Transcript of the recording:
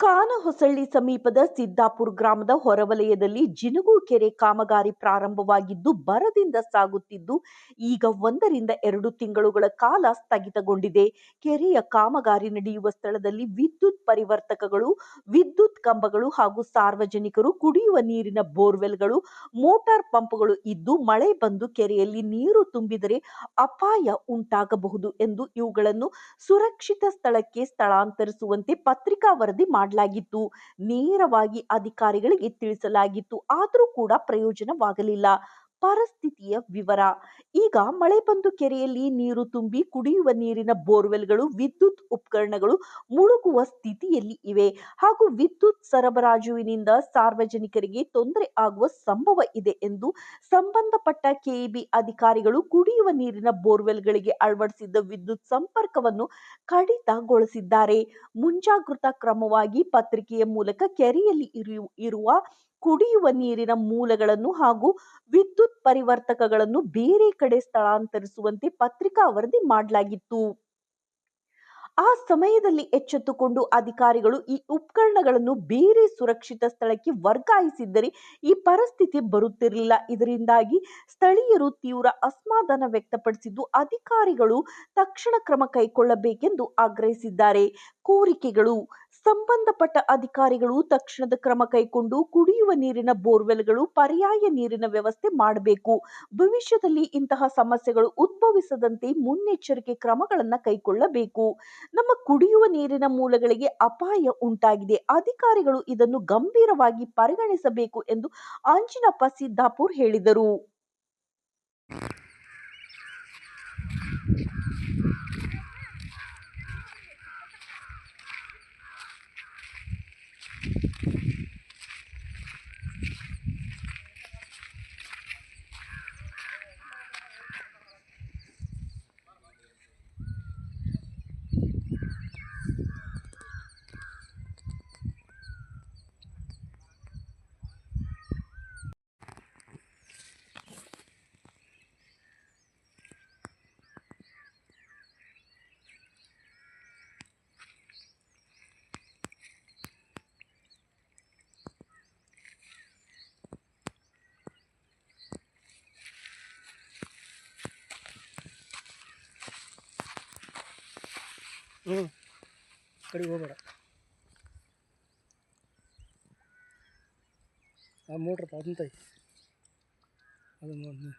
ಕಾನಹೊಸಳ್ಳಿ ಸಮೀಪದ ಸಿದ್ದಾಪುರ ಗ್ರಾಮದ ಹೊರವಲಯದಲ್ಲಿ ಜಿನುಗು ಕೆರೆ ಕಾಮಗಾರಿ ಪ್ರಾರಂಭವಾಗಿದ್ದು, ಬರದಿಂದ ಸಾಗುತ್ತಿದ್ದು, ಈಗ ಒಂದರಿಂದ ಎರಡು ತಿಂಗಳುಗಳ ಕಾಲ ಸ್ಥಗಿತಗೊಂಡಿದೆ. ಕೆರೆಯ ಕಾಮಗಾರಿ ನಡೆಯುವ ಸ್ಥಳದಲ್ಲಿ ವಿದ್ಯುತ್ ಪರಿವರ್ತಕಗಳು, ವಿದ್ಯುತ್ ಕಂಬಗಳು ಹಾಗೂ ಸಾರ್ವಜನಿಕರು ಕುಡಿಯುವ ನೀರಿನ ಬೋರ್ವೆಲ್ಗಳು, ಮೋಟಾರ್ ಪಂಪ್ಗಳು ಇದ್ದು, ಮಳೆ ಬಂದು ಕೆರೆಯಲ್ಲಿ ನೀರು ತುಂಬಿದರೆ ಅಪಾಯ ಉಂಟಾಗಬಹುದು ಎಂದು ಇವುಗಳನ್ನು ಸುರಕ್ಷಿತ ಸ್ಥಳಕ್ಕೆ ಸ್ಥಳಾಂತರಿಸುವಂತೆ ಪತ್ರಿಕಾ ವರದಿ ಮಾಡಲಾಗಿತ್ತು. ನೇರವಾಗಿ ಅಧಿಕಾರಿಗಳಿಗೆ ತಿಳಿಸಲಾಗಿತ್ತು. ಆದರೂ ಕೂಡ ಪ್ರಯೋಜನವಾಗಲಿಲ್ಲ. ಪರಿಸ್ಥಿತಿಯ ವಿವರ. ಈಗ ಮಳೆ ಬಂದು ಕೆರೆಯಲ್ಲಿ ನೀರು ತುಂಬಿ ಕುಡಿಯುವ ನೀರಿನ ಬೋರ್ವೆಲ್ಗಳು, ವಿದ್ಯುತ್ ಉಪಕರಣಗಳು ಮುಳುಗುವ ಸ್ಥಿತಿಯಲ್ಲಿ ಇವೆ. ಹಾಗೂ ವಿದ್ಯುತ್ ಸರಬರಾಜುವಿನಿಂದ ಸಾರ್ವಜನಿಕರಿಗೆ ತೊಂದರೆ ಆಗುವ ಸಂಭವ ಇದೆ ಎಂದು ಸಂಬಂಧಪಟ್ಟ ಕೆಇಬಿ ಅಧಿಕಾರಿಗಳು ಕುಡಿಯುವ ನೀರಿನ ಬೋರ್ವೆಲ್ಗಳಿಗೆ ಅಳವಡಿಸಿದ್ದ ವಿದ್ಯುತ್ ಸಂಪರ್ಕವನ್ನು ಕಡಿತಗೊಳಿಸಿದ್ದಾರೆ. ಮುಂಜಾಗೃತಾ ಕ್ರಮವಾಗಿ ಪತ್ರಿಕೆಯ ಮೂಲಕ ಕೆರೆಯಲ್ಲಿ ಇರು- ಇರುವ ಕುಡಿಯುವ ನೀರಿನ ಮೂಲಗಳನ್ನು ಹಾಗೂ ವಿದ್ಯುತ್ ಪರಿವರ್ತಕಗಳನ್ನು ಬೇರೆ ಕಡೆ ಸ್ಥಳಾಂತರಿಸುವಂತೆ ಪತ್ರಿಕಾ ವರದಿ ಮಾಡಲಾಗಿತ್ತು. ಆ ಸಮಯದಲ್ಲಿ ಎಚ್ಚೆತ್ತುಕೊಂಡು ಅಧಿಕಾರಿಗಳು ಈ ಉಪಕರಣಗಳನ್ನು ಬೇರೆ ಸುರಕ್ಷಿತ ಸ್ಥಳಕ್ಕೆ ವರ್ಗಾಯಿಸಿದ್ದರೆ ಈ ಪರಿಸ್ಥಿತಿ ಬರುತ್ತಿರಲಿಲ್ಲ. ಇದರಿಂದಾಗಿ ಸ್ಥಳೀಯರು ತೀವ್ರ ಅಸಮಾಧಾನ ವ್ಯಕ್ತಪಡಿಸಿದ್ದು ಅಧಿಕಾರಿಗಳು ತಕ್ಷಣ ಕ್ರಮ ಕೈಗೊಳ್ಳಬೇಕೆಂದು ಆಗ್ರಹಿಸಿದ್ದಾರೆ. ಕೋರಿಕೆಗಳು, ಸಂಬಂಧಪಟ್ಟ ಅಧಿಕಾರಿಗಳು ತಕ್ಷಣದ ಕ್ರಮ ಕೈಗೊಂಡು ಕುಡಿಯುವ ನೀರಿನ ಬೋರ್ವೆಲ್ಗಳು ಪರ್ಯಾಯ ನೀರಿನ ವ್ಯವಸ್ಥೆ ಮಾಡಬೇಕು. ಭವಿಷ್ಯದಲ್ಲಿ ಇಂತಹ ಸಮಸ್ಯೆಗಳು ಉದ್ಭವಿಸದಂತೆ ಮುನ್ನೆಚ್ಚರಿಕೆ ಕ್ರಮಗಳನ್ನು ಕೈಗೊಳ್ಳಬೇಕು. ನಮ್ಮ ಕುಡಿಯುವ ನೀರಿನ ಮೂಲಗಳಿಗೆ ಅಪಾಯ ಉಂಟಾಗಿದೆ. ಅಧಿಕಾರಿಗಳು ಇದನ್ನು ಗಂಭೀರವಾಗಿ ಪರಿಗಣಿಸಬೇಕು ಎಂದು ಅಂಜಿನಪ್ಪ ಸಿದ್ದಾಪುರ್ ಹೇಳಿದರು. ಹ್ಞೂ ಕಡೆಗೆ ಹೋಗ್ಬೇಡ ಆ ಮೋಟ್ರ್ ಅದಂತ ಐತಿ ಅದನ್ನು ನೋಡಿ